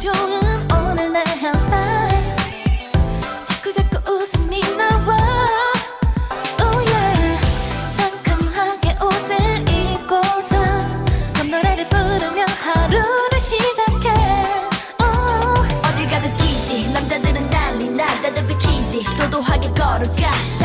좋은 오늘 내한 스타일. 자꾸 자꾸 웃음이 나와. Oh yeah. 상큼하게 옷을 입고서 밤노래를 부르며 하루를 시작해. Oh. 어딜 가도 뛰지. 남자들은 난리 나. 다들 비키지. 도도하게 걸어가.